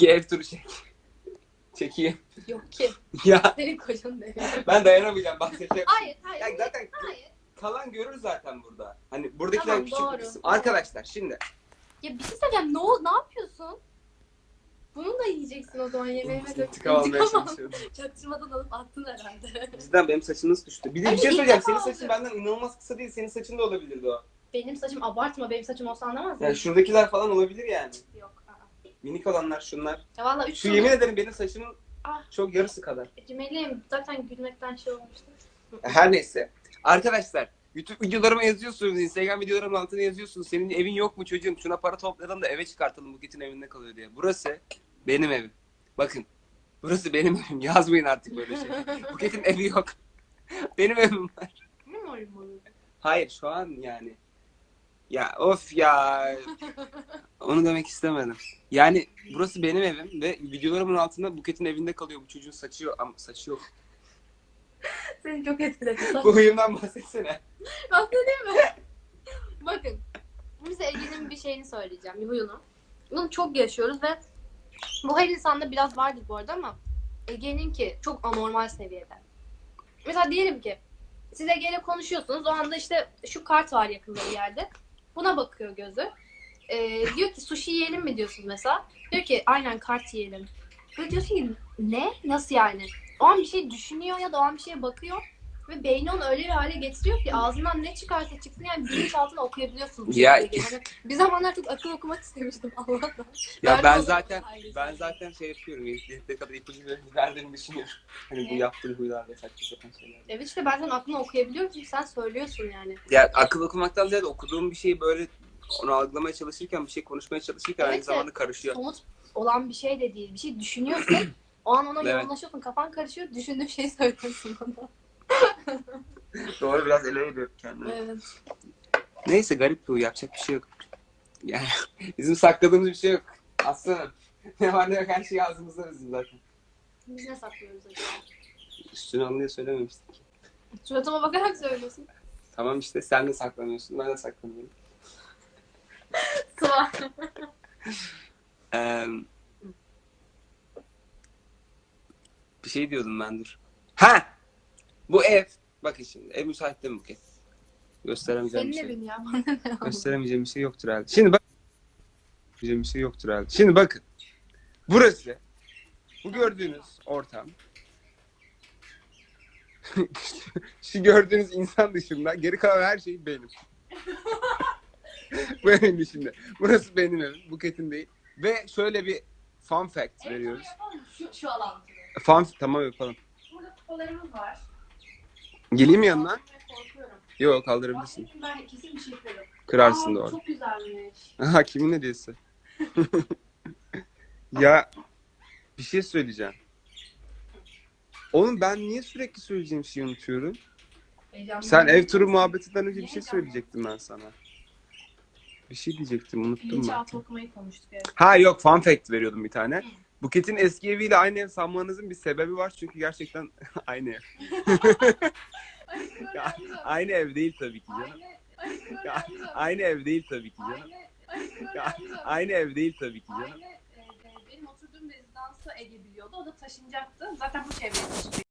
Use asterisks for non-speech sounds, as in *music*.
Ege ev turu çek. *laughs* Çekeyim. Yok ki. Ya Senin kocan ne? ben dayanamayacağım bahsedeceğim. Hayır hayır. Ya zaten Hayır. kalan görür zaten burada. Hani buradakiler Tamam, küçük doğru. bir kısım. Arkadaşlar şimdi Ya bir şey söyleyeceğim. Ne, ol- ne yapıyorsun? Bunu da yiyeceksin o zaman yemeğime de. intikam almaya İntikam al. çalışıyorum. *laughs* Çatışmadan alıp attın herhalde. Cidden benim saçım nasıl düştü? Bir de bir Ay, şey ilk söyleyeceğim. defa Senin saçın oldu. benden inanılmaz kısa değil. Senin saçın da olabilirdi o. Benim saçım abartma. Benim saçım olsa anlamaz mısın? Yani şuradakiler falan olabilir yani. Minik olanlar şunlar. Ya valla üç Şu tane- yemin ederim benim saçımın Ah. çok yarısı kadar. Cimeliyim. Zaten gülmekten şey olmuştu. Her neyse. Arkadaşlar YouTube videolarıma yazıyorsunuz, Instagram videolarımın altına yazıyorsunuz. Senin evin yok mu çocuğum? Şuna para toplayalım da eve çıkartalım Buket'in evinde kalıyor diye. Burası benim evim. Bakın. Burası benim evim. *laughs* Yazmayın artık böyle şey. Buket'in evi yok. *laughs* benim evim var. Ne mi oyun bu? Hayır şu an yani. Ya of ya. *laughs* Onu demek istemedim. Yani burası benim evim ve videolarımın altında Buket'in evinde kalıyor. Bu çocuğun saçı yok. Ama saçı yok. *laughs* Seni çok etkiledi. Bu huyumdan bahsetsene. *laughs* Bahsedeyim mi? Bakın. Bize Ege'nin bir şeyini söyleyeceğim. Bir huyunu. Bunu çok yaşıyoruz ve bu her insanda biraz vardır bu arada ama Ege'nin ki çok anormal seviyede. Mesela diyelim ki siz Ege'yle konuşuyorsunuz. O anda işte şu kart var yakında bir yerde. Buna bakıyor gözü. Ee, diyor ki sushi yiyelim mi diyorsun mesela. Diyor ki aynen kart yiyelim. Böyle diyorsun ki ne? Nasıl yani? O an bir şey düşünüyor ya da o an bir şeye bakıyor. Ve beyni onu öyle bir hale getiriyor ki ağzından ne çıkarsa çıksın yani bilinçaltına okuyabiliyorsun. bu Ya- şekilde. Yani bir zamanlar çok akıl okumak istemiştim Allah'tan. Ya ben zaten ben zaten şey yapıyorum. Yeteri kadar ipucu verdiğimi düşünüyorum. Hani bu Ne? yaptığın huylar ve saçma sapan şeyler. Evet işte ben senin aklını okuyabiliyorum çünkü sen söylüyorsun yani. Ya akıl okumaktan ziyade okuduğum bir şeyi böyle onu algılamaya çalışırken, bir şey konuşmaya çalışırken Evet aynı zamanda karışıyor. Somut olan bir şey de değil. Bir şey düşünüyorsun. *clears throat* o an ona Evet. yoğunlaşıyorsun. Kafan karışıyor. Düşündüğün şeyi söylüyorsun ona. *laughs* Doğru biraz ele ediyorum kendimi. Evet. Neyse garip huy. Yapacak bir şey yok. Yani *laughs* bizim sakladığımız bir şey yok. Aslanım. *laughs* Ne var ne yok her şey ağzımızda bizim zaten. Biz ne saklıyoruz acaba? Üstüne diye söylememiştik. Suratıma bakarak söylüyorsun. Tamam işte sen de saklanıyorsun. Ben de saklanıyorum. Sıva. Ee, bir şey diyordum ben dur. Ha! Bu ev. Bakın şimdi ev müsait değil mi Buket? Gösteremeyeceğim Senin bir şey. evin ya. Bana ne ya? Gösteremeyeceğim bir şey yoktur herhalde. Şimdi bak. Gösteremeyeceğim bir şey yoktur herhalde. Şimdi bakın. Burası. Bu gördüğünüz ortam. *laughs* Şu gördüğünüz insan dışında geri kalan her şey benim. *laughs* Bu evin dışında. Burası benim evim. Buket'in değil. Ve şöyle bir fun fact veriyoruz. Şu, şu alan. Fun tamam yapalım. Burada kupalarımız var. Geleyim mi yanına? Korkuyorum. Yok kaldırabilirsin. Çünkü ben kesin bir şey yaparım. Kırarsın Aa, doğru. Çok güzelmiş. *laughs* Aha kimin hediyesi? *laughs* ya bir şey söyleyeceğim. Oğlum ben niye sürekli söyleyeceğim şeyi unutuyorum? Heyecanlı. Sen ev turu muhabbetinden önce bir şey söyleyecektim ben sana. Bir şey diyecektim unuttum ben. Bilinçaltı okumayı konuştuk evet. Ha yok fun fact veriyordum bir tane. Buket'in eski eviyle aynı ev sanmanızın bir sebebi var çünkü gerçekten *laughs* aynı ev. Ya, aynı ev değil tabii ki canım. Ya, aynı ev değil tabii ki canım. Ya, aynı ev değil tabii ki canım. Aynı e, benim oturduğum rezidansı Ege biliyordu. O da taşınacaktı. Zaten bu çevreye taşınıyor.